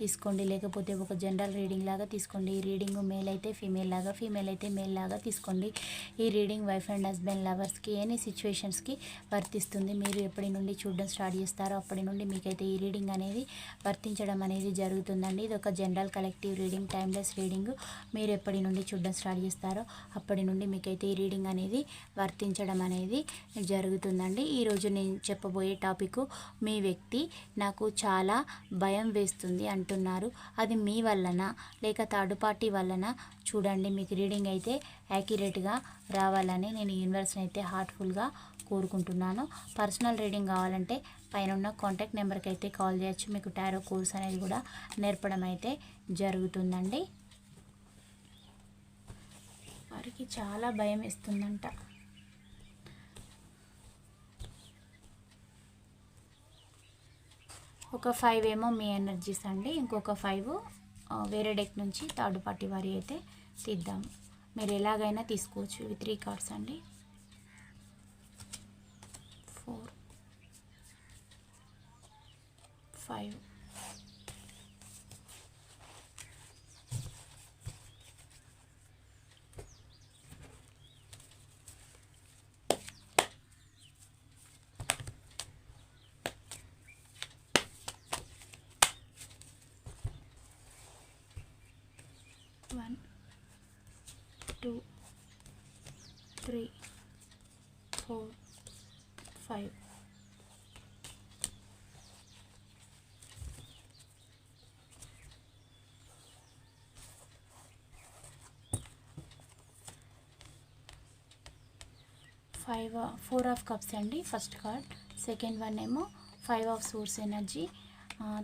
తీసుకోండి. లేకపోతే ఒక జనరల్ రీడింగ్ లాగా తీసుకోండి. ఈ రీడింగ్ మేల్ అయితే ఫీమేల్ లాగా ఫీమేల్ అయితే మేల్ లాగా తీసుకోండి. ఈ రీడింగ్ వైఫ్ అండ్ హస్బెండ్ లవర్స్కి ఎనీ సిచ్యువేషన్స్కి వర్తిస్తుంది. మీరు ఎప్పటి నుండి చూడడం స్టార్ట్ చేస్తారో అప్పటి నుండి మీకైతే ఈ రీడింగ్ అనేది వర్తించడం అనేది జరుగుతుందండి. ఇది ఒక general collective reading timeless reading. మీరు ఎప్పటి నుండి చూడడం స్టార్ట్ చేస్తారో అప్పటి నుండి మీకైతే ఈ రీడింగ్ అనేది వర్తించడం అనేది జరుగుతుందండి. ఈరోజు నేను చెప్పబోయే టాపిక్ మీ వ్యక్తి నాకు చాలా భయం వేస్తుంది. అంటున్నారు అది మీ వలన లేక థర్డ్ పార్టీ వలన చూడండి మీకు రీడింగ్ అయితే యాక్యురేట్గా రావాలని నేను యూనివర్స్ని అయితే హార్ట్ఫుల్గా కోరుకుంటున్నాను. పర్సనల్ రీడింగ్ కావాలంటే పైన ఉన్న కాంటాక్ట్ నెంబర్కి అయితే కాల్ చేయొచ్చు. మీకు టారో కోర్స్ అనేది కూడా నేర్పడం అయితే జరుగుతుందండి. వారికి చాలా భయం ఇస్తుందంట ఒక ఫైవ్ ఏమో మీ ఎనర్జీస్ అండి. ఇంకొక ఫైవ్ వేరే డెక్ నుంచి థర్డ్ పార్టీ వారి అయితే తీద్దాం. మీరు ఎలాగైనా తీసుకోవచ్చు. ఇవి త్రీ కార్డ్స్ అండి. Four five one two three four five five four of cups అండి ఫస్ట్ కార్డ్ సెకండ్ వన్ ఏమో ఫైవ్ ఆఫ్ సోర్స్ ఎనర్జీ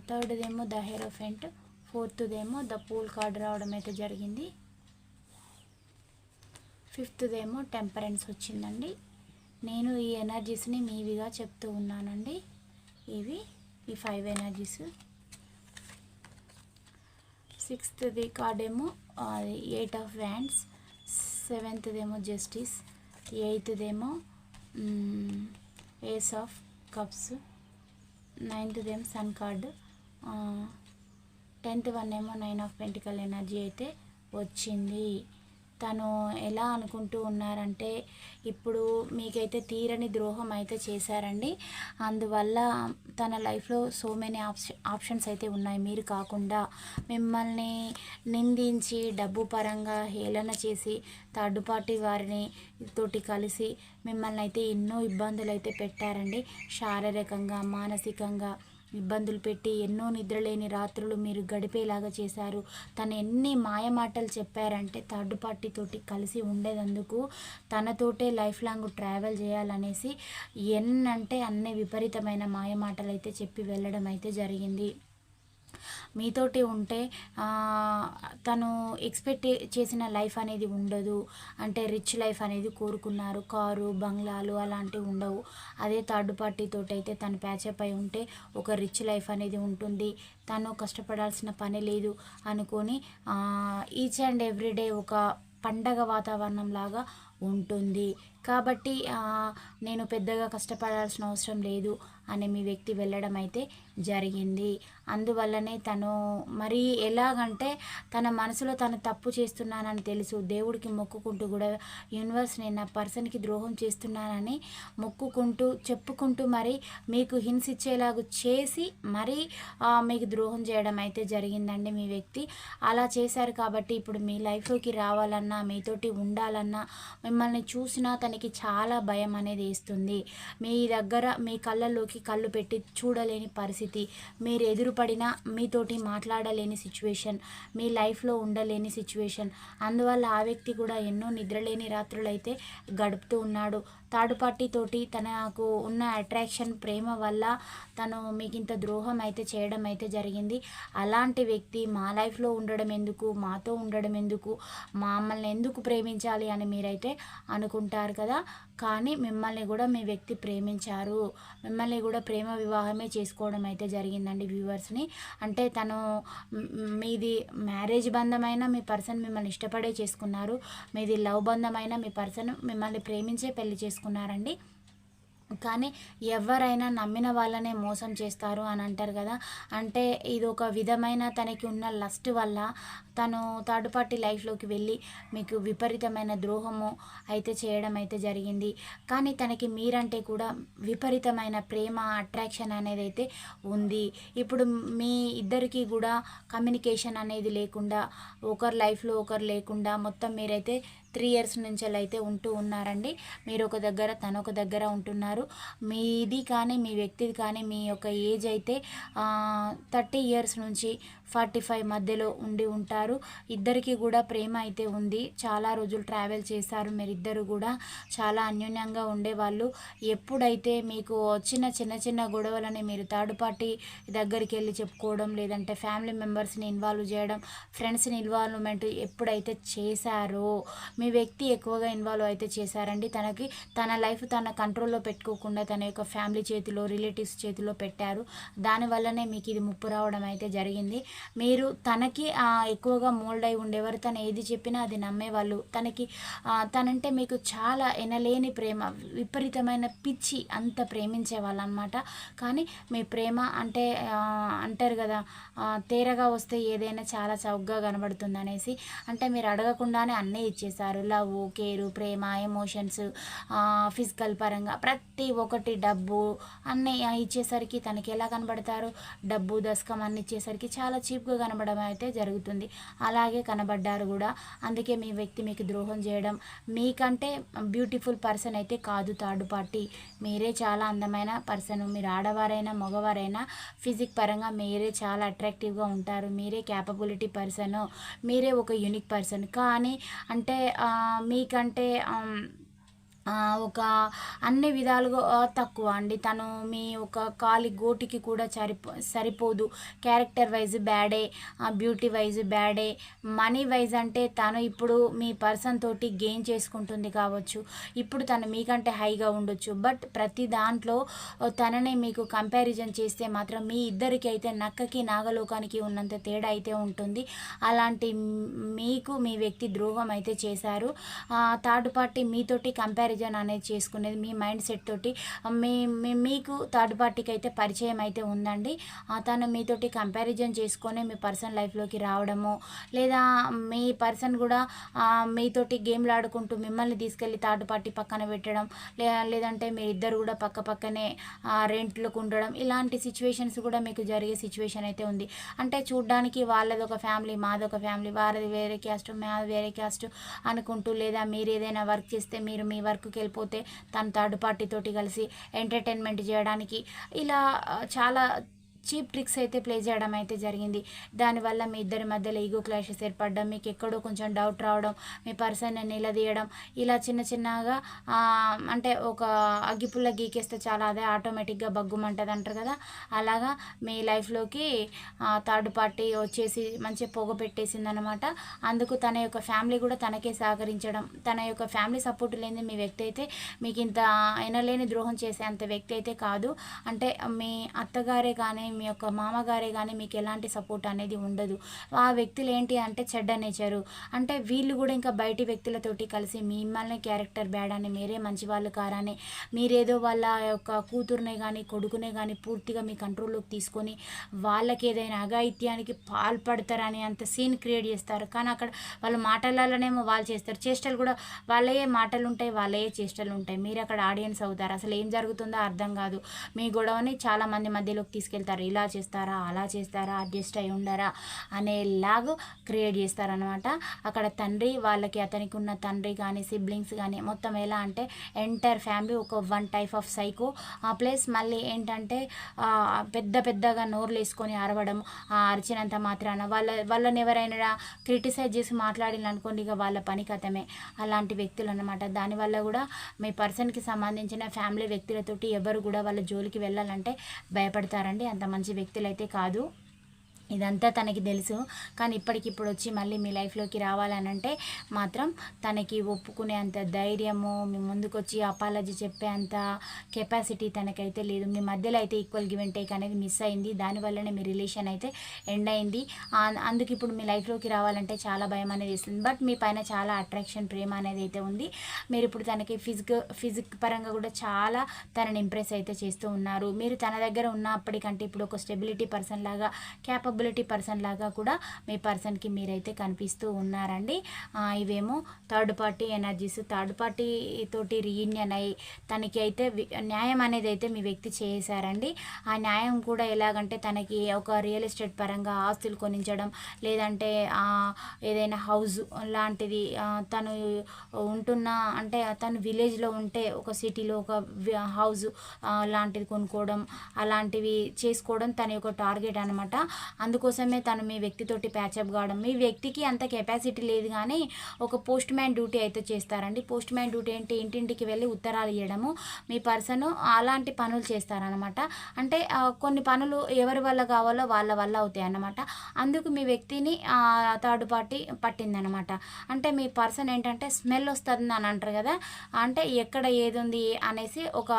థర్డ్దేమో ద హెరోఫెంట్ ఫోర్త్దేమో ద పూల్ కార్డ్ రావడం అయితే జరిగింది. ఫిఫ్త్దేమో టెంపరెన్స్ వచ్చిందండి. నేను ఈ ఎనర్జీస్ని మీవిగా చెప్తూ ఉన్నానండి. ఇవి ఈ ఫైవ్ ఎనర్జీస్. సిక్స్త్ది కార్డ్ ఏమో ఎయిట్ ఆఫ్ వ్యాండ్స్. సెవెంత్దేమో జస్టిస్. ఎయిత్దేమో ఏస్ ఆఫ్ కప్స్. నైన్త్దేమో సన్ కార్డు. టెన్త్ వన్ ఏమో నైన్ ఆఫ్ పెంటికల్ ఎనర్జీ అయితే వచ్చింది. తను ఎలా అనుకుంటూ ఉన్నారంటే ఇప్పుడు మీకైతే తీరని ద్రోహం అయితే చేశారండి. అందువల్ల తన లైఫ్లో సో మెనీ ఆప్షన్స్ అయితే ఉన్నాయి. మీరు కాకుండా మిమ్మల్ని నిందించి డబ్బు పరంగా హేళన చేసి థర్డ్ పార్టీ వారిని తోటి కలిసి మిమ్మల్ని అయితే ఎన్నో ఇబ్బందులు అయితే పెట్టారండి. శారీరకంగా మానసికంగా ఇబ్బందులు పెట్టి ఎన్నో నిద్రలేని రాత్రులు మీరు గడిపేలాగా చేశారు. తను ఎన్ని మాయమాటలు చెప్పారంటే థర్డ్ పార్టీతోటి కలిసి ఉండేదందుకు తనతోటే లైఫ్ లాంగ్ ట్రావెల్ చేయాలనేసి ఎన్నంటే అన్ని విపరీతమైన మాయమాటలు అయితే చెప్పి వెళ్ళడం అయితే జరిగింది. మీతోటి ఉంటే తను ఎక్స్పెక్ట్ చేసిన లైఫ్ అనేది ఉండదు. అంటే రిచ్ లైఫ్ అనేది కోరుకున్నారు. కారు బంగ్లాలు అలాంటివి ఉండవు. అదే థర్డ్ పార్టీతో అయితే తను ప్యాచప్ అయి ఉంటే ఒక రిచ్ లైఫ్ అనేది ఉంటుంది. తను కష్టపడాల్సిన పని లేదు అనుకొని ఈచ్ అండ్ ఎవ్రీడే ఒక పండగ వాతావరణం లాగా ఉంటుంది. కాబట్టి నేను పెద్దగా కష్టపడాల్సిన అవసరం లేదు. అనే మీ వ్యక్తి వెళ్ళడం అయితే జరిగింది. అందువల్లనే తను మరి ఎలాగంటే తన మనసులో తను తప్పు చేస్తున్నానని తెలుసు. దేవుడికి మొక్కుకుంటూ కూడా యూనివర్స్ నేను నా పర్సన్కి ద్రోహం చేస్తున్నానని మొక్కుకుంటూ చెప్పుకుంటూ మరి మీకు హింస ఇచ్చేలాగా చేసి మరి మీకు ద్రోహం చేయడం అయితే జరిగిందండి మీ వ్యక్తి. అలా చేశారు కాబట్టి ఇప్పుడు మీ లైఫ్లోకి రావాలన్నా మీతోటి ఉండాలన్నా మిమ్మల్ని చూసినా తనకి చాలా భయం అనేది వేస్తుంది. మీ దగ్గర మీ కళ్ళల్లోకి కళ్ళు పెట్టి చూడలేని పరిస్థితి. మీరు ఎదురుపడినా మీతోటి మాట్లాడలేని సిచ్యువేషన్ మీ లైఫ్లో ఉండలేని సిచ్యువేషన్ అందువల్ల ఆ వ్యక్తి కూడా ఎన్నో నిద్రలేని రాత్రులైతే గడుపుతూ ఉన్నాడు. థర్డ్ పార్టీతోటి తనకు ఉన్న అట్రాక్షన్ ప్రేమ వల్ల తను మీకు ఇంత ద్రోహం అయితే చేయడం అయితే జరిగింది. అలాంటి వ్యక్తి మా లైఫ్లో ఉండడం ఎందుకు మాతో ఉండడం ఎందుకు మమ్మల్ని ఎందుకు ప్రేమించాలి అని మీరైతే అనుకుంటారు కదా. కానీ మిమ్మల్ని కూడా మీ వ్యక్తి ప్రేమించారు. మిమ్మల్ని కూడా ప్రేమ వివాహమే చేసుకోవడం అయితే జరిగిందండి వ్యూవర్స్ని. అంటే తను మీది మ్యారేజ్ బంధమైనా మీ పర్సన్ మిమ్మల్ని ఇష్టపడే చేసుకున్నారు. మీది లవ్ బంధమైనా మీ పర్సన్ మిమ్మల్ని ప్రేమించే పెళ్ళి చేసుకున్నారండి కానీ ఎవరైనా నమ్మిన వాళ్ళనే మోసం చేస్తారు అని అంటారు కదా. అంటే ఇది ఒక విధమైన తనకి ఉన్న లస్ట్ వల్ల తను థర్డ్ పార్టీ లైఫ్లోకి వెళ్ళి మీకు విపరీతమైన ద్రోహము అయితే చేయడం అయితే జరిగింది. కానీ తనకి మీరంటే కూడా విపరీతమైన ప్రేమ అట్రాక్షన్ అనేది అయితే ఉంది. ఇప్పుడు మీ ఇద్దరికి కూడా కమ్యూనికేషన్ అనేది లేకుండా ఒకరి లైఫ్లో ఒకరు లేకుండా మొత్తం మీరైతే త్రీ ఇయర్స్ నుంచి అయితే ఉంటూ ఉన్నారండి. మీరు ఒక దగ్గర తను ఒక దగ్గర ఉంటున్నారు. మీది కానీ మీ వ్యక్తిది కానీ మీ యొక్క ఏజ్ అయితే థర్టీ ఇయర్స్ నుంచి ఫార్టీ ఫైవ్ మధ్యలో ఉండి ఉంటారు. ఇద్దరికి కూడా ప్రేమ అయితే ఉంది. చాలా రోజులు ట్రావెల్ చేశారు. మీరిద్దరు కూడా చాలా అన్యోన్యంగా ఉండేవాళ్ళు. ఎప్పుడైతే మీకు వచ్చిన చిన్న చిన్న గొడవలని మీరు థర్డ్ పార్టీ దగ్గరికి వెళ్ళి చెప్పుకోవడం లేదంటే ఫ్యామిలీ మెంబర్స్ని ఇన్వాల్వ్ చేయడం ఫ్రెండ్స్ని ఇన్వాల్వ్మెంట్ ఎప్పుడైతే చేశారో మీ వ్యక్తి ఎక్కువగా ఇన్వాల్వ్ అయితే చేశారండి. తనకి తన లైఫ్ తన కంట్రోల్లో పెట్టుకోకుండా తన యొక్క ఫ్యామిలీ చేతిలో రిలేటివ్స్ చేతిలో పెట్టారు. దానివల్లనే మీకు ఇది ముప్పు రావడం అయితే జరిగింది. మీరు తనకి ఎక్కువగా మోల్డ్ అయి ఉండేవారు. తను ఏది చెప్పినా అది నమ్మేవాళ్ళు. తనకి తనంటే మీకు చాలా ఎనలేని ప్రేమ విపరీతమైన పిచ్చి అంత ప్రేమించే అనమాట కానీ మీ ప్రేమ అంటే అంటారు కదా తేరగా వస్తే ఏదైనా చాలా చౌకగా కనబడుతుంది అనేసి అంటే మీరు అడగకుండానే అన్నీ ఇచ్చేసారు లవ్ కేరు ప్రేమ ఎమోషన్స్ ఫిజికల్ పరంగా ప్రతి ఒక్కటి డబ్బు అన్నీ ఇచ్చేసరికి తనకి ఎలా కనబడతారు? డబ్బు దశకం అన్ని ఇచ్చేసరికి చాలా చీప్గా కనబడడం అయితే జరుగుతుంది. అలాగే కనబడ్డారు కూడా. అందుకే మీ వ్యక్తి మీకు ద్రోహం చేయడం మీకంటే బ్యూటిఫుల్ పర్సన్ అయితే కాదు థర్డ్ పార్టీ. మీరే చాలా అందమైన పర్సన్. మీరు ఆడవారైనా మగవారైనా ఫిజిక్ పరంగా మీరే చాలా అట్రాక్టివ్గా ఉంటారు. మీరే క్యాపబిలిటీ పర్సన్. మీరే ఒక యూనిక్ పర్సన్. కానీ అంటే మీకంటే ఒక అన్ని విధాలుగా తక్కువ. అండి తను మీ ఒక కాలి గోటికి కూడా సరిపో సరిపోదు. క్యారెక్టర్ వైజ్ బ్యాడే బ్యూటీ వైజ్ బ్యాడే. మనీ వైజ్ అంటే తను ఇప్పుడు మీ పర్సన్ తోటి గెయిన్ చేసుకుంటుంది కావచ్చు. ఇప్పుడు తను మీకంటే హైగా ఉండొచ్చు. బట్ ప్రతి దాంట్లో తననే తనని మీకు కంపారిజన్ చేస్తే మాత్రం మీ ఇద్దరికి అయితే నక్కకి నాగలోకానికి ఉన్నంత తేడా అయితే ఉంటుంది. అలాంటి మీకు మీ వ్యక్తి ద్రోహం అయితే చేశారు. థర్డ్ పార్టీ మీతోటి కంపారిజన్ అనేది చేసుకునేది మీ మైండ్ సెట్ తోటి. మీ మీకు థర్డ్ పార్టీకి అయితే పరిచయం అయితే ఉందండి. తను మీతోటి కంపారిజన్ చేసుకొని మీ పర్సన్ లైఫ్లోకి రావడము లేదా మీ పర్సన్ కూడా మీతోటి గేమ్లు ఆడుకుంటూ మిమ్మల్ని తీసుకెళ్ళి థర్డ్ పార్టీ పక్కన పెట్టడం లేదంటే మీ ఇద్దరు కూడా పక్క పక్కనే రెంట్లకు ఉండడం ఇలాంటి సిచ్యువేషన్స్ కూడా మీకు జరిగే సిచ్యువేషన్ అయితే ఉంది. అంటే చూడ్డానికి వాళ్ళది ఒక ఫ్యామిలీ మాది ఒక ఫ్యామిలీ వారిది వేరే క్యాస్ట్ మాది వేరే క్యాస్ట్ అనుకుంటూ లేదా మీరు ఏదైనా వర్క్ చేస్తే మీరు మీ వర్క్ వర్క్కి వెళ్ళిపోతే తను థర్డ్ పార్టీతోటి కలిసి ఎంటర్టైన్మెంట్ చేయడానికి. ఇలా చాలా చీప్ ట్రిక్స్ అయితే ప్లే చేయడం అయితే జరిగింది. దానివల్ల మీ ఇద్దరి మధ్యలో ఈగో క్లాషెస్ ఏర్పడడం మీకు ఎక్కడో కొంచెం డౌట్ రావడం మీ పర్సన్ నిలదీయడం ఇలా చిన్న చిన్నగా అంటే ఒక అగ్గిపుల్ల గీకేస్తే చాలా అదే ఆటోమేటిక్గా బగ్గుమంటుంది అంటారు కదా. అలాగా మీ లైఫ్లోకి థర్డ్ పార్టీ వచ్చేసి మంచి పొగ పెట్టేసిందనమాట అందుకు తన యొక్క ఫ్యామిలీ కూడా తనకే సహకరించడం తన యొక్క ఫ్యామిలీ సపోర్ట్ లేని మీ వ్యక్తి అయితే మీకు ఇంత ఎనలేని ద్రోహం చేసే అంత వ్యక్తి అయితే కాదు. అంటే మీ అత్తగారే కానీ మీ యొక్క మామగారే కానీ మీకు ఎలాంటి సపోర్ట్ అనేది ఉండదు. ఆ వ్యక్తులు ఏంటి అంటే చెడ్డ నేచరు అంటే వీళ్ళు కూడా ఇంకా బయటి వ్యక్తులతోటి కలిసి మిమ్మల్ని క్యారెక్టర్ బ్యాడ్ అని మీరే మంచి వాళ్ళు కారని మీరేదో వాళ్ళ యొక్క కూతురునే కానీ కొడుకునే కానీ పూర్తిగా మీ కంట్రోల్లోకి తీసుకొని వాళ్ళకి ఏదైనా అఘాయిత్యానికి పాల్పడతారని అంత సీన్ క్రియేట్ చేస్తారు. కానీ అక్కడ వాళ్ళు మాటలలోనేమో వాళ్ళు చేస్తారు. చేష్టలు కూడా వాళ్ళయే మాటలు ఉంటాయి వాళ్ళయే చేష్టలు ఉంటాయి మీరు అక్కడ ఆడియన్స్ అవుతారు. అసలు ఏం జరుగుతుందో అర్థం కాదు. మీ గొడవని చాలా మంది మధ్యలోకి తీసుకెళ్తారు. ఇలా చేస్తారా అలా చేస్తారా అడ్జస్ట్ అయి ఉండరా అనేలాగా క్రియేట్ చేస్తారనమాట అక్కడ తండ్రి వాళ్ళకి అతనికి ఉన్న తండ్రి కానీ సిబ్లింగ్స్ కానీ మొత్తం ఎలా అంటే ఎంటైర్ ఫ్యామిలీ ఒక one type of psycho. Plus మళ్ళీ ఏంటంటే పెద్ద పెద్దగా నోర్లు వేసుకొని అరవడం ఆ అరిచినంత మాత్రాన వాళ్ళ వాళ్ళని ఎవరైనా క్రిటిసైజ్ చేసి మాట్లాడిన అనుకోండి ఇక వాళ్ళ పని కథమే. అలాంటి వ్యక్తులు అనమాట దానివల్ల కూడా మీ పర్సన్కి సంబంధించిన ఫ్యామిలీ వ్యక్తులతోటి ఎవరు కూడా వాళ్ళ జోలికి వెళ్ళాలంటే భయపడతారండి. అంత మంచి వ్యక్తులైతే కాదు. ఇదంతా తనకి తెలుసు. కానీ ఇప్పటికిప్పుడు వచ్చి మళ్ళీ మీ లైఫ్లోకి రావాలనంటే మాత్రం తనకి ఒప్పుకునే అంత ధైర్యము మీ ముందుకొచ్చి అపాలజీ చెప్పే అంత కెపాసిటీ తనకైతే లేదు. మీ మధ్యలో అయితే ఈక్వల్ గివ్ అండ్ టేక్ అనేది మిస్ అయింది. దానివల్లనే మీ రిలేషన్ అయితే ఎండ్ అయింది. అందుకు ఇప్పుడు మీ లైఫ్లోకి రావాలంటే చాలా భయం అనేది ఇస్తుంది బట్ మీ పైన చాలా అట్రాక్షన్ ప్రేమ అనేది అయితే ఉంది. మీరు ఇప్పుడు తనకి ఫిజిక్ ఫిజిక్ పరంగా కూడా చాలా తనని ఇంప్రెస్ అయితే చేస్తూ ఉన్నారు. మీరు తన దగ్గర ఉన్నప్పటికంటే ఇప్పుడు ఒక స్టెబిలిటీ పర్సన్ లాగా క్యాపబిలిటీ పర్సన్ లాగా కూడా మీ పర్సన్కి మీరైతే కనిపిస్తూ ఉన్నారండి. ఇవేమో third party energies third party తోటి రీయూనియన్ అయ్యి తనకి అయితే న్యాయం అనేది అయితే మీ వ్యక్తి చేశారండి. ఆ న్యాయం కూడా ఎలాగంటే తనకి ఒక రియల్ ఎస్టేట్ పరంగా ఆస్తులు కొనించడం లేదంటే ఏదైనా హౌస్ లాంటిది తను ఉంటున్న అంటే తను విలేజ్లో ఉంటే ఒక సిటీలో ఒక హౌస్ లాంటిది కొనుక్కోవడం అలాంటివి చేసుకోవడం తన యొక్క టార్గెట్ అనమాట అందుకోసమే తను మీ వ్యక్తితోటి ప్యాచప్ కావడం. మీ వ్యక్తికి అంత కెపాసిటీ లేదు కానీ ఒక పోస్ట్ మ్యాన్ డ్యూటీ అయితే చేస్తారండి. పోస్ట్ మ్యాన్ డ్యూటీ అంటే ఇంటింటికి వెళ్ళి ఉత్తరాలు ఇవ్వడము మీ పర్సన్ అలాంటి పనులు చేస్తారనమాట అంటే కొన్ని పనులు ఎవరి వల్ల కావాలో వాళ్ళ వల్ల అవుతాయి అన్నమాట. అందుకు మీ వ్యక్తిని థర్డ్ పార్టీ పట్టిందనమాట అంటే మీ పర్సన్ ఏంటంటే స్మెల్ వస్తుంది అని అంటారు కదా. అంటే ఎక్కడ ఏది ఉంది అనేసి ఒక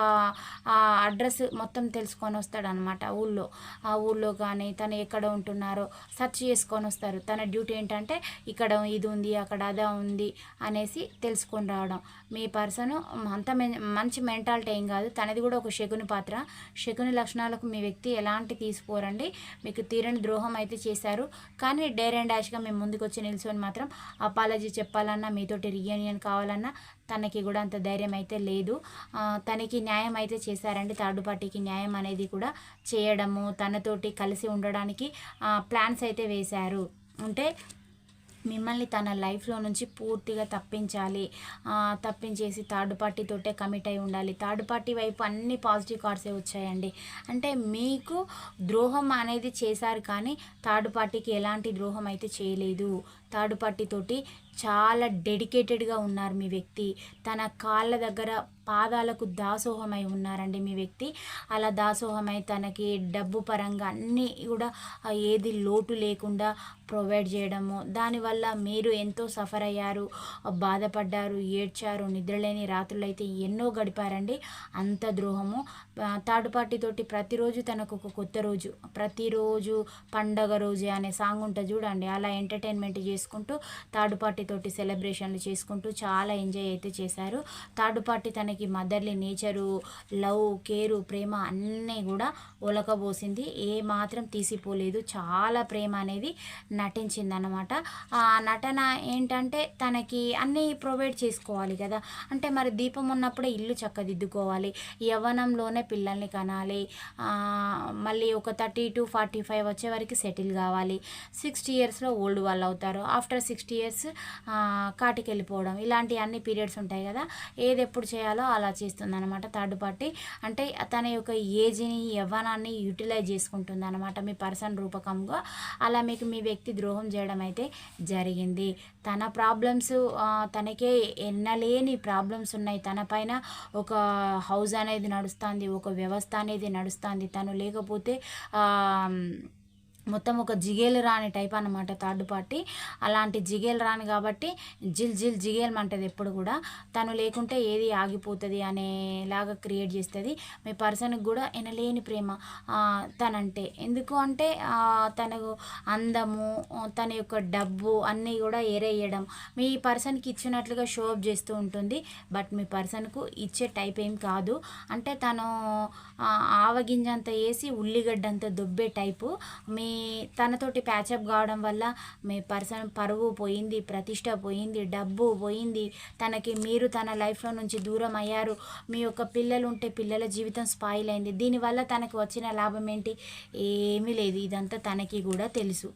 అడ్రస్ మొత్తం తెలుసుకొని వస్తాడనమాట ఊళ్ళో. ఆ ఊళ్ళో కానీ తను ఎక్కడ ఉంటున్నారో సెర్చ్ చేసుకొని వస్తారు. తన డ్యూటీ ఏంటంటే ఇక్కడ ఇది ఉంది అక్కడ అదా ఉంది అనేసి తెలుసుకొని రావడం. మీ పర్సన్ అంత మంచి మెంటాలిటీ ఏం కాదు. తనది కూడా ఒక శకుని పాత్ర. శకుని లక్షణాలకు మీ వ్యక్తి ఎలాంటి తీసుకోరండి? మీకు తీరని ద్రోహం అయితే చేశారు. కానీ డేర్ అండ్ డాష్గా మేము ముందుకు వచ్చి నిల్చొని మాత్రం అపాలజీ చెప్పాలన్నా మీతోటి రియూనియన్ కావాలన్నా తనకి కూడా అంత ధైర్యం అయితే లేదు. తనకి న్యాయం అయితే చేశారండి. థర్డ్ పార్టీకి న్యాయం అనేది కూడా చేయడము తనతోటి కలిసి ఉండడానికి ప్లాన్స్ అయితే వేశారు. అంటే మిమ్మల్ని తన లైఫ్లో నుంచి పూర్తిగా తప్పించాలి. తప్పించేసి థర్డ్ పార్టీతోటే కమిట్ అయి ఉండాలి. థర్డ్ పార్టీ వైపు అన్ని పాజిటివ్ కార్డ్సే వచ్చాయండి. అంటే మీకు ద్రోహం అనేది చేశారు కానీ థర్డ్ పార్టీకి ఎలాంటి ద్రోహం అయితే చేయలేదు. థర్డ్ పార్టీతోటి చాలా డెడికేటెడ్గా ఉన్నారు మీ వ్యక్తి. తన కాళ్ళ దగ్గర పాదాలకు దాసోహమై ఉన్నారండి మీ వ్యక్తి. అలా దాసోహమై తనకి డబ్బు పరంగా అన్నీ కూడా ఏది లోటు లేకుండా ప్రొవైడ్ చేయడము దానివల్ల మీరు ఎంతో సఫర్ అయ్యారు బాధపడ్డారు ఏడ్చారు నిద్రలేని రాత్రులు అయితే ఎన్నో గడిపారండి. అంత ద్రోహము. థర్డ్ పార్టీ తోటి ప్రతిరోజు తనకు ఒక కొత్త రోజు ప్రతిరోజు పండగ రోజు అనే సాంగ్ ఉంటుంది చూడండి. అలా ఎంటర్టైన్మెంట్ చేసుకుంటూ థర్డ్ పార్టీ తోటి సెలబ్రేషన్లు చేసుకుంటూ చాలా ఎంజాయ్ అయితే చేశారు. థర్డ్ పార్టీ తనకి మదర్లీ నేచరు లవ్ కేరు ప్రేమ అన్నీ కూడా ఒలకబోసింది. ఏ మాత్రం తీసిపోలేదు. చాలా ప్రేమ అనేది నటించింది అనమాట ఆ నటన ఏంటంటే తనకి అన్నీ ప్రొవైడ్ చేసుకోవాలి కదా. అంటే మరి దీపం ఉన్నప్పుడే ఇల్లు చక్కదిద్దుకోవాలి. యవ్వనంలోనే పిల్లల్ని కనాలి. మళ్ళీ ఒక థర్టీ టు ఫార్టీ ఫైవ్ వచ్చే వరకు సెటిల్ కావాలి. సిక్స్టీ ఇయర్స్లో ఓల్డ్ వాళ్ళు అవుతారు ఆఫ్టర్ సిక్స్టీ ఇయర్స్ కాటికి వెళ్ళిపోవడం ఇలాంటి అన్ని పీరియడ్స్ ఉంటాయి కదా. ఏది ఎప్పుడు చేయాలో అలా చేస్తుంది అనమాట థర్డ్ పార్టీ అంటే తన యొక్క ఏజ్ని యవ్వనాన్ని యూటిలైజ్ చేసుకుంటుంది అనమాట మీ పర్సన్ రూపకంగా. అలా మీకు మీ వ్యక్తి ద్రోహం చేయడం అయితే జరిగింది. తన ప్రాబ్లమ్స్ తనకే ఎన్నలేని ప్రాబ్లమ్స్ ఉన్నాయి. తన పైన ఒక హౌస్ అనేది నడుస్తుంది ఒక వ్యవస్థ అనేది నడుస్తుంది. తను లేకపోతే ఆ, మొత్తం ఒక జిగేలు రాని టైప్ అన్నమాట థర్డ్ పార్టీ. అలాంటి జిగేలు రాని కాబట్టి జిల్ జిల్ జిగేలు అంటది ఎప్పుడు కూడా. తను లేకుంటే ఏది ఆగిపోతుంది అనేలాగా క్రియేట్ చేస్తుంది. మీ పర్సన్కి కూడా ఎనలేని ప్రేమ. తనంటే. ఎందుకు అంటే తనకు అందము తన యొక్క డబ్బు అన్నీ కూడా ఏరేయడం. మీ పర్సన్కి ఇచ్చినట్లుగా షో అప్ చేస్తూ ఉంటుంది. బట్ మీ పర్సన్కు ఇచ్చే టైప్ ఏం కాదు. అంటే తను ఆవగింజ ఆవగింజంత వేసి ఉల్లిగడ్డంత దొబ్బే టైపు. మీ తనతోటి ప్యాచప్ కావడం వల్ల మీ పర్సన్ పరువు పోయింది ప్రతిష్ట పోయింది డబ్బు పోయింది. తనకి మీరు తన లైఫ్లో నుంచి దూరం అయ్యారు. మీ యొక్క పిల్లలు ఉంటే పిల్లల జీవితం స్పాయిల్ అయింది. దీనివల్ల తనకు వచ్చిన లాభం ఏంటి? ఏమీ లేదు. ఇదంతా తనకి కూడా తెలుసు.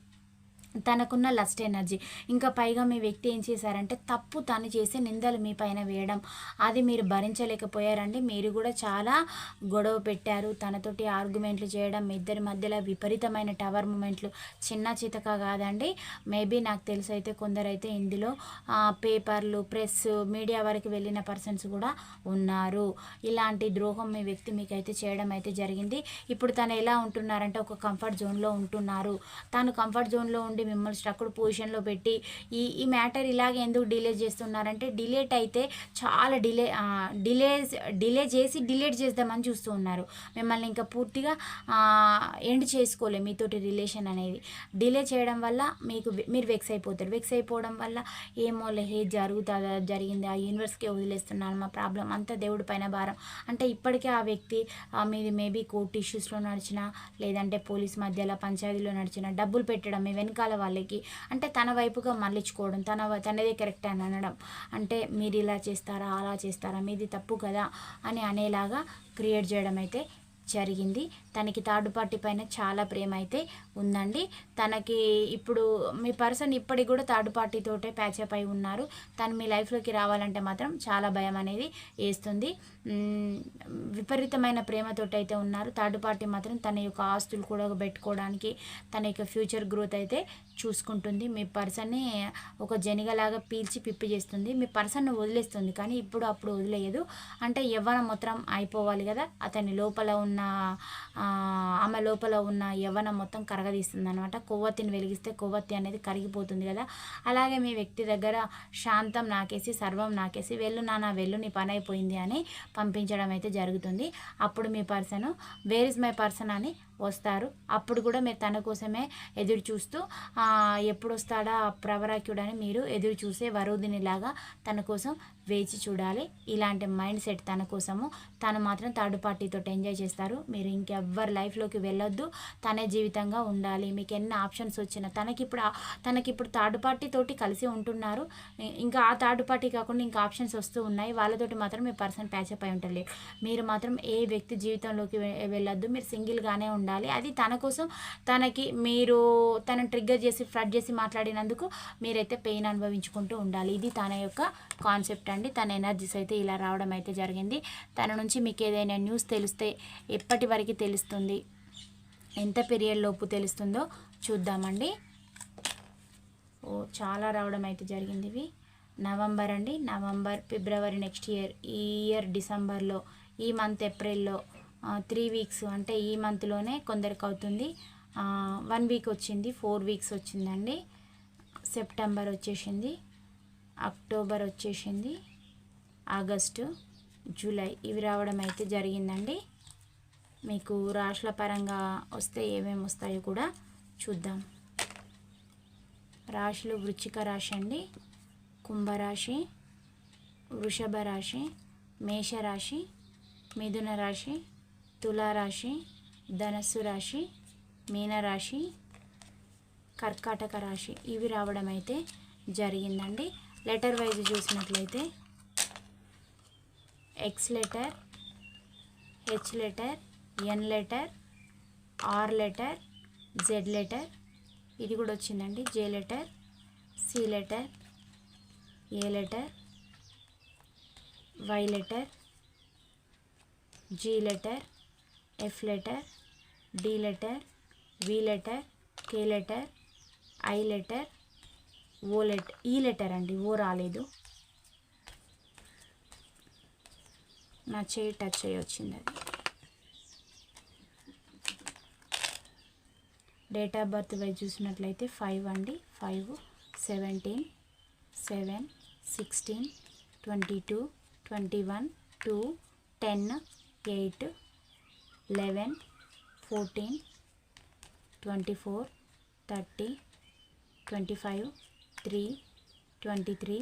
తనకున్న లస్ట్ ఎనర్జీ ఇంకా పైగా మీ వ్యక్తి ఏం చేశారంటే తప్పు తను చేసే నిందలు మీ పైన వేయడం. అది మీరు భరించలేకపోయారండి. మీరు కూడా చాలా గొడవ పెట్టారు. తనతోటి ఆర్గ్యుమెంట్లు చేయడం మీ ఇద్దరి మధ్యలో విపరీతమైన టవర్ మూమెంట్లు చిన్న చితక కాదండి. మేబీ నాకు తెలిసి అయితే కొందరైతే ఇందులో పేపర్లు ప్రెస్ మీడియా వరకు వెళ్ళిన పర్సన్స్ కూడా ఉన్నారు. ఇలాంటి ద్రోహం మీ వ్యక్తి మీకైతే చేయడం అయితే జరిగింది. ఇప్పుడు తను ఎలా ఉంటున్నారంటే ఒక కంఫర్ట్ జోన్లో ఉంటున్నారు. తాను కంఫర్ట్ జోన్లో ఉండి మిమ్మల్ని స్ట్రక్డ్ పొజిషన్లో పెట్టి ఈ ఈ మ్యాటర్ ఇలాగే ఎందుకు డిలే చేస్తున్నారంటే డిలేట్ అయితే చాలా డిలే డిలే డిలే చేసి డిలేట్ చేద్దామని చూస్తూ ఉన్నారు. మిమ్మల్ని ఇంకా పూర్తిగా ఎండ్ చేసుకోలే మీతోటి రిలేషన్ అనేది. డిలే చేయడం వల్ల మీకు మీరు వెక్స్ అయిపోతారు. వెక్స్ అయిపోవడం వల్ల ఏమో లే జరుగుతుందా జరిగింది ఆ యూనివర్స్కే వదిలేస్తున్నాను మా ప్రాబ్లం అంతా దేవుడి పైన భారం. అంటే ఇప్పటికే ఆ వ్యక్తి మీది మేబీ కోర్టు ఇష్యూస్లో నడిచిన లేదంటే పోలీస్ మధ్యలో పంచాయతీలో నడిచిన డబ్బులు పెట్టడం మీ వెనకాల వాళ్ళకి. అంటే తన వైపుగా మళ్ళించుకోవడం తన వ- తనదే కరెక్ట్ అని అనడం. అంటే మీరు ఇలా చేస్తారా అలా చేస్తారా మీది తప్పు కదా అని అనేలాగా క్రియేట్ చేయడం అయితే జరిగింది. తనకి థర్డ్ పార్టీ పైన చాలా ప్రేమ అయితే ఉందండి. తనకి ఇప్పుడు మీ పర్సన్ ఇప్పటికి కూడా థర్డ్ పార్టీతోటే ప్యాచప్ అయి ఉన్నారు. తను మీ లైఫ్లోకి రావాలంటే మాత్రం చాలా భయం అనేది వేస్తుంది. విపరీతమైన ప్రేమతోటి అయితే ఉన్నారు. థర్డ్ పార్టీ మాత్రం తన యొక్క ఆస్తులు కూడా పెట్టుకోవడానికి తన యొక్క ఫ్యూచర్ గ్రోత్ అయితే చూసుకుంటుంది. మీ పర్సన్ని ఒక జనిగలాగా పీల్చి పిప్పి చేస్తుంది. మీ పర్సన్ను వదిలేస్తుంది కానీ ఇప్పుడు అప్పుడు వదిలేయదు. అంటే యవ్వన మొత్తం అయిపోవాలి కదా. అతని లోపల ఉన్న ఆమె లోపల ఉన్న యవ్వన మొత్తం కరగదీస్తుంది అనమాట కొవ్వొత్తిని వెలిగిస్తే కొవ్వొత్తి అనేది కరిగిపోతుంది కదా. అలాగే మీ వ్యక్తి దగ్గర శాంతం నాకేసి సర్వం నాకేసి వెళ్ళు నాన్న వెళ్ళు నీ పని అయిపోయింది అని పంపించడం అయితే జరుగుతుంది. అప్పుడు మీ person where is my person అని వస్తారు. అప్పుడు కూడా మీరు తన కోసమే ఎదురు చూస్తూ ఎప్పుడు వస్తాడా ప్రవరాక్యుడని మీరు ఎదురు చూసే వరుదినిలాగా తన కోసం వేచి చూడాలి. ఇలాంటి మైండ్ సెట్ తన కోసము. తను మాత్రం థర్డ్ పార్టీతో ఎంజాయ్ చేస్తారు. మీరు ఇంకెవ్వరి లైఫ్లోకి వెళ్ళొద్దు. తనే జీవితంగా ఉండాలి. మీకు ఎన్ని ఆప్షన్స్ వచ్చినా తనకి ఇప్పుడు థర్డ్ పార్టీ తోటి కలిసి ఉంటున్నారు. ఇంకా ఆ థర్డ్ పార్టీ కాకుండా ఇంకా ఆప్షన్స్ వస్తూ ఉన్నాయి. వాళ్ళతోటి మాత్రం మీ పర్సన్ ప్యాచప్ అయి ఉంటలేదు మీరు మాత్రం ఏ వ్యక్తి జీవితంలోకి వెళ్ళొద్దు. మీరు సింగిల్గానే ఉండాలి. ఉండాలి. అది తన కోసం తనకి మీరు తను ట్రిగ్గర్ చేసి ఫ్లడ్ చేసి మాట్లాడినందుకు మీరైతే పెయిన్ అనుభవించుకుంటూ ఉండాలి. ఇది తన యొక్క కాన్సెప్ట్ అండి. తన ఎనర్జీస్ అయితే ఇలా రావడం అయితే జరిగింది. తన నుంచి మీకు ఏదైనా న్యూస్ తెలిస్తే ఎప్పటి వరకు తెలుస్తుంది? ఎంత పీరియడ్ లోపు తెలుస్తుందో చూద్దామండి. ఓ చాలా రావడం అయితే జరిగింది ఇవి. నవంబర్ అండి. నవంబర్ ఫిబ్రవరి నెక్స్ట్ ఇయర్ ఈ ఇయర్ డిసెంబర్లో ఈ మంత్ ఏప్రిల్లో త్రీ వీక్స్ అంటే ఈ మంత్లోనే కొందరికి అవుతుంది. వన్ వీక్ వచ్చింది ఫోర్ వీక్స్ వచ్చిందండి. సెప్టెంబర్ వచ్చేసింది అక్టోబర్ వచ్చేసింది ఆగస్టు జూలై ఇవి రావడం అయితే జరిగిందండి. మీకు రాశుల పరంగా వస్తే ఏమేమి వస్తాయో కూడా చూద్దాం. రాశులు వృచ్చిక రాశి అండి. కుంభరాశి వృషభ రాశి మేషరాశి మిథున రాశి తులారాశి ధనస్సు రాశి మీనరాశి కర్కాటక రాశి ఇవి రావడం అయితే జరిగిందండి. లెటర్ వైజ్ చూసినట్లయితే X letter H letter N letter R letter Z letter ఇది కూడా వచ్చిందండి. J letter C letter A letter Y letter G letter F letter D letter V letter K letter I letter O letter E letter అండి O రాలేదు. నా చేయి touch అయ్యి వచ్చింది అది. డేట్ ఆఫ్ బర్త్ వైజ్ చూసినట్లయితే ఫైవ్ అండి. Five seventeen seven sixteen twenty two twenty one two ten eight eleven fourteen twenty four thirty twenty five three twenty three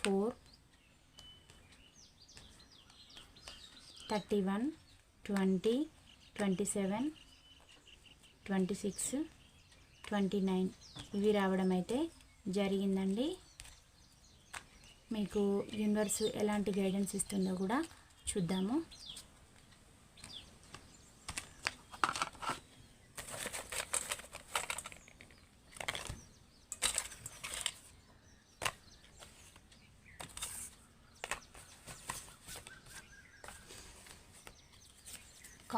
four thirty one twenty twenty seven twenty six twenty nine. ఇవి రావడం అయితే జరిగిందండి. మీకు universe ఎలాంటి guidance ఇస్తుందో కూడా చూద్దాము.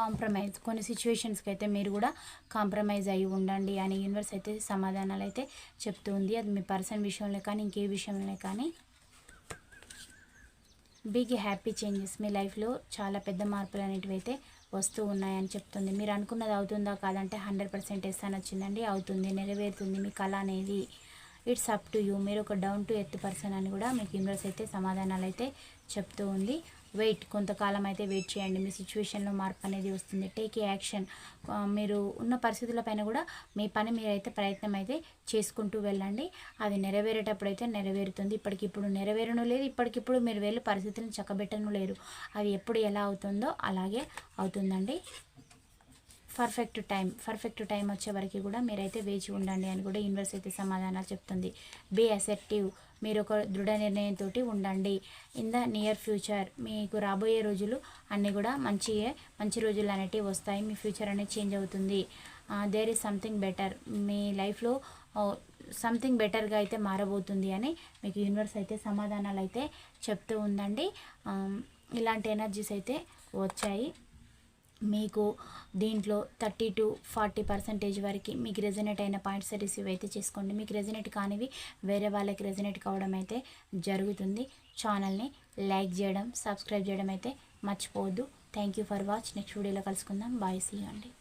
Compromise కొన్ని సిచ్యువేషన్స్కి అయితే మీరు కూడా కాంప్రమైజ్ అయి ఉండండి అని యూనివర్స్ అయితే సమాధానాలు అయితే చెప్తూ ఉంది. అది మీ పర్సన్ విషయంలో కానీ ఇంకే విషయంలో కానీ. బిగ్ హ్యాపీ చేంజెస్ మీ లైఫ్లో చాలా పెద్ద మార్పులు అనేటివి అయితే వస్తూ ఉన్నాయని చెప్తుంది. మీరు అనుకున్నది అవుతుందా కాదంటే హండ్రెడ్ పర్సెంట్ ఎస్ అని వచ్చిందండి. అవుతుంది నెరవేరుతుంది మీ కళ అనేది. ఇట్స్ అప్ టు యూ మీరు ఒక డౌన్ టు ఎర్త్ పర్సన్ అని కూడా మీకు యూనివర్స్ అయితే సమాధానాలు అయితే చెప్తూ ఉంది. వెయిట్ కొంతకాలం అయితే వెయిట్ చేయండి. మీ సిచ్యువేషన్లో మార్పు అనేది వస్తుంది. Take action. మీరు ఉన్న పరిస్థితుల పైన కూడా మీ పని మీరైతే ప్రయత్నం అయితే చేసుకుంటూ వెళ్ళండి. అది నెరవేరేటప్పుడు అయితే నెరవేరుతుంది. ఇప్పటికిప్పుడు నెరవేరను లేదు. ఇప్పటికిప్పుడు మీరు వెళ్ళి పరిస్థితులను చక్కబెట్టను లేరు. అది ఎప్పుడు ఎలా అవుతుందో అలాగే అవుతుందండి. పర్ఫెక్ట్ టైం పర్ఫెక్ట్ టైం వచ్చే వరకు కూడా మీరైతే వేచి ఉండండి అని కూడా యూనివర్స్ అయితే సమాధానాలు చెప్తుంది. Be acceptive. మీరు ఒక దృఢ నిర్ణయంతో ఉండండి. ఇన్ ద నియర్ ఫ్యూచర్ మీకు రాబోయే రోజులు అన్నీ కూడా మంచియే మంచి రోజులు అనేటివి వస్తాయి. మీ ఫ్యూచర్ అనేది చేంజ్ అవుతుంది. దేర్ ఈజ్ సంథింగ్ బెటర్ మీ లైఫ్లో సంథింగ్ బెటర్గా అయితే మారబోతుంది అని మీకు యూనివర్స్ అయితే సమాధానాలు అయితే చెప్తూ ఉందండి. ఇలాంటి ఎనర్జీస్ అయితే వచ్చాయి. మీకు దీంట్లో థర్టీ టు ఫార్టీ పర్సెంటేజ్ వరకు మీకు రెజనేట్ అయిన పాయింట్స్ రిసీవ్ అయితే చేసుకోండి. మీకు రెజనేట్ కానివి వేరే వాళ్ళకి రెజనేట్ కావడం అయితే జరుగుతుంది. ఛానల్ని లైక్ చేయడం సబ్స్క్రైబ్ చేయడం అయితే మర్చిపోవద్దు. Thank you for watch next వీడియోలో కలుసుకుందాం. బాయ్ సీ అండి.